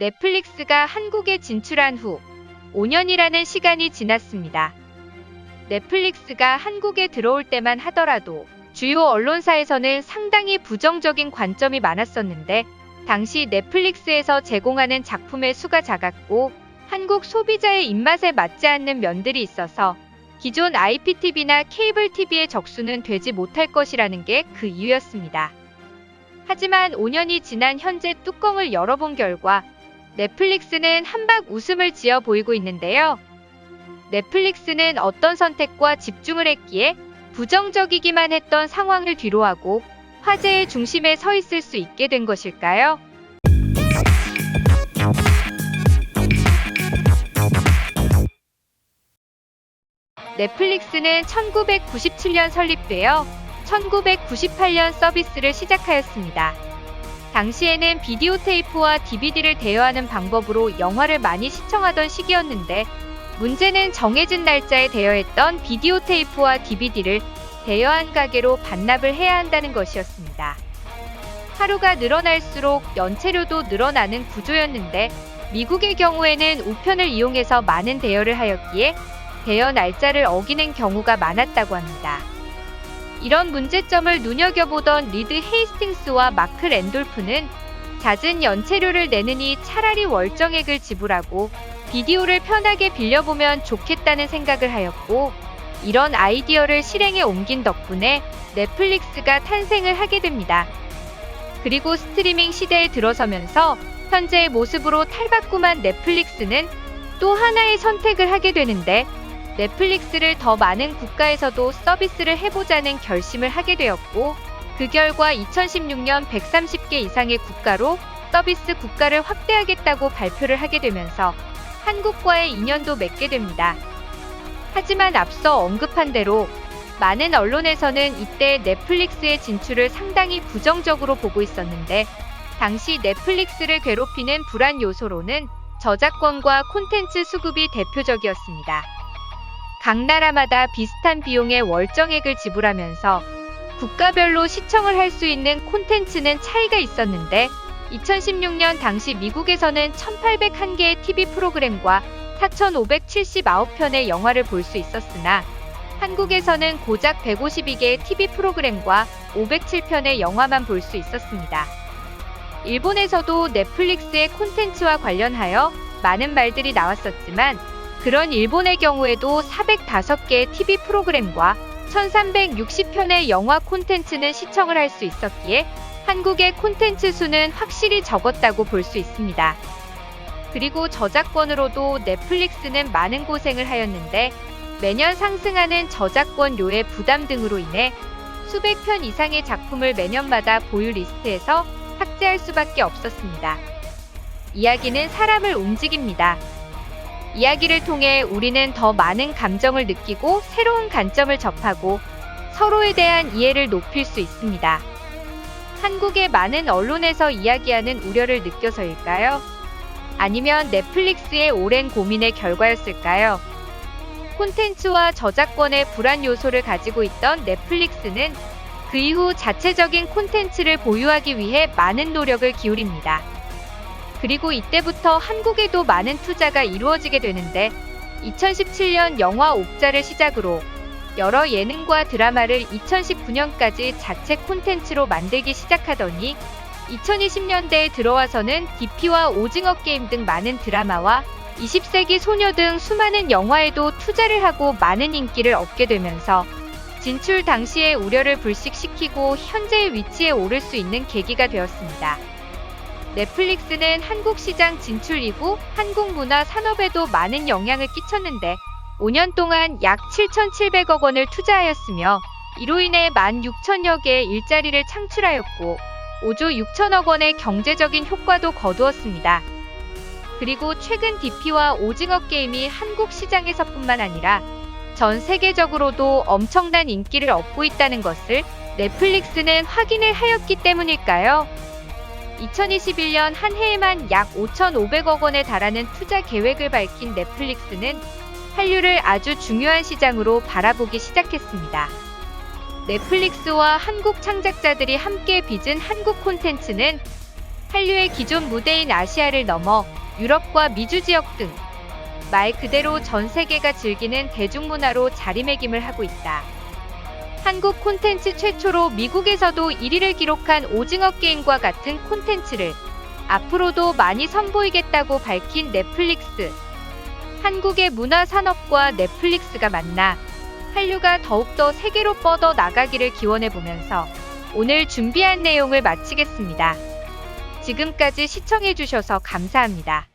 넷플릭스가 한국에 진출한 후 5년이라는 시간이 지났습니다. 넷플릭스가 한국에 들어올 때만 하더라도 주요 언론사에서는 상당히 부정적인 관점이 많았었는데 당시 넷플릭스에서 제공하는 작품의 수가 작았고 한국 소비자의 입맛에 맞지 않는 면들이 있어서 기존 IPTV나 케이블 TV의 적수는 되지 못할 것이라는 게 그 이유였습니다. 하지만 5년이 지난 현재 뚜껑을 열어본 결과 넷플릭스는 한박 웃음을 지어 보이고 있는데요. 넷플릭스는 어떤 선택과 집중을 했기에 부정적이기만 했던 상황을 뒤로하고 화제의 중심에 서 있을 수 있게 된 것일까요? 넷플릭스는 1997년 설립되어 1998년 서비스를 시작하였습니다. 당시에는 비디오 테이프와 DVD를 대여하는 방법으로 영화를 많이 시청하던 시기였는데 문제는 정해진 날짜에 대여했던 비디오 테이프와 DVD를 대여한 가게로 반납을 해야 한다는 것이었습니다. 하루가 늘어날수록 연체료도 늘어나는 구조였는데 미국의 경우에는 우편을 이용해서 많은 대여를 하였기에 대여 날짜를 어기는 경우가 많았다고 합니다. 이런 문제점을 눈여겨보던 리드 헤이스팅스와 마크 랜돌프는 잦은 연체료를 내느니 차라리 월정액을 지불하고 비디오를 편하게 빌려보면 좋겠다는 생각을 하였고 이런 아이디어를 실행에 옮긴 덕분에 넷플릭스가 탄생을 하게 됩니다. 그리고 스트리밍 시대에 들어서면서 현재의 모습으로 탈바꿈한 넷플릭스는 또 하나의 선택을 하게 되는데 넷플릭스를 더 많은 국가에서도 서비스를 해보자는 결심을 하게 되었고 그 결과 2016년 130개 이상의 국가로 서비스 국가를 확대하겠다고 발표를 하게 되면서 한국과의 인연도 맺게 됩니다. 하지만 앞서 언급한 대로 많은 언론에서는 이때 넷플릭스의 진출을 상당히 부정적으로 보고 있었는데 당시 넷플릭스를 괴롭히는 불안 요소로는 저작권과 콘텐츠 수급이 대표적이었습니다. 각 나라마다 비슷한 비용의 월정액을 지불하면서 국가별로 시청을 할 수 있는 콘텐츠는 차이가 있었는데 2016년 당시 미국에서는 1801개의 TV 프로그램과 4579편의 영화를 볼 수 있었으나 한국에서는 고작 152개의 TV 프로그램과 507편의 영화만 볼 수 있었습니다. 일본에서도 넷플릭스의 콘텐츠와 관련하여 많은 말들이 나왔었지만 그런 일본의 경우에도 405개의 TV 프로그램과 1360편의 영화 콘텐츠는 시청을 할 수 있었기에 한국의 콘텐츠 수는 확실히 적었다고 볼 수 있습니다. 그리고 저작권으로도 넷플릭스는 많은 고생을 하였는데 매년 상승하는 저작권료의 부담 등으로 인해 수백 편 이상의 작품을 매년마다 보유 리스트에서 삭제할 수밖에 없었습니다. 이야기는 사람을 움직입니다. 이야기를 통해 우리는 더 많은 감정을 느끼고 새로운 관점을 접하고 서로에 대한 이해를 높일 수 있습니다. 한국의 많은 언론에서 이야기하는 우려를 느껴서일까요? 아니면 넷플릭스의 오랜 고민의 결과였을까요? 콘텐츠와 저작권의 불안 요소를 가지고 있던 넷플릭스는 그 이후 자체적인 콘텐츠를 보유하기 위해 많은 노력을 기울입니다. 그리고 이때부터 한국에도 많은 투자가 이루어지게 되는데 2017년 영화 옥자를 시작으로 여러 예능과 드라마를 2019년까지 자체 콘텐츠로 만들기 시작하더니 2020년대에 들어와서는 DP와 오징어 게임 등 많은 드라마와 20세기 소녀 등 수많은 영화에도 투자를 하고 많은 인기를 얻게 되면서 진출 당시의 우려를 불식시키고 현재의 위치에 오를 수 있는 계기가 되었습니다. 넷플릭스는 한국 시장 진출 이후 한국 문화 산업에도 많은 영향을 끼쳤는데 5년 동안 약 7,700억 원을 투자하였으며 이로 인해 16,000여 개의 일자리를 창출하였고 5조 6천억 원의 경제적인 효과도 거두었습니다. 그리고 최근 DP와 오징어 게임이 한국 시장에서뿐만 아니라 전 세계적으로도 엄청난 인기를 얻고 있다는 것을 넷플릭스는 확인을 하였기 때문일까요? 2021년 한 해에만 약 5,500억 원에 달하는 투자 계획을 밝힌 넷플릭스는 한류를 아주 중요한 시장으로 바라보기 시작했습니다. 넷플릭스와 한국 창작자들이 함께 빚은 한국 콘텐츠는 한류의 기존 무대인 아시아를 넘어 유럽과 미주 지역 등 말 그대로 전 세계가 즐기는 대중문화로 자리매김을 하고 있다. 한국 콘텐츠 최초로 미국에서도 1위를 기록한 오징어 게임과 같은 콘텐츠를 앞으로도 많이 선보이겠다고 밝힌 넷플릭스. 한국의 문화 산업과 넷플릭스가 만나 한류가 더욱더 세계로 뻗어 나가기를 기원해 보면서 오늘 준비한 내용을 마치겠습니다. 지금까지 시청해주셔서 감사합니다.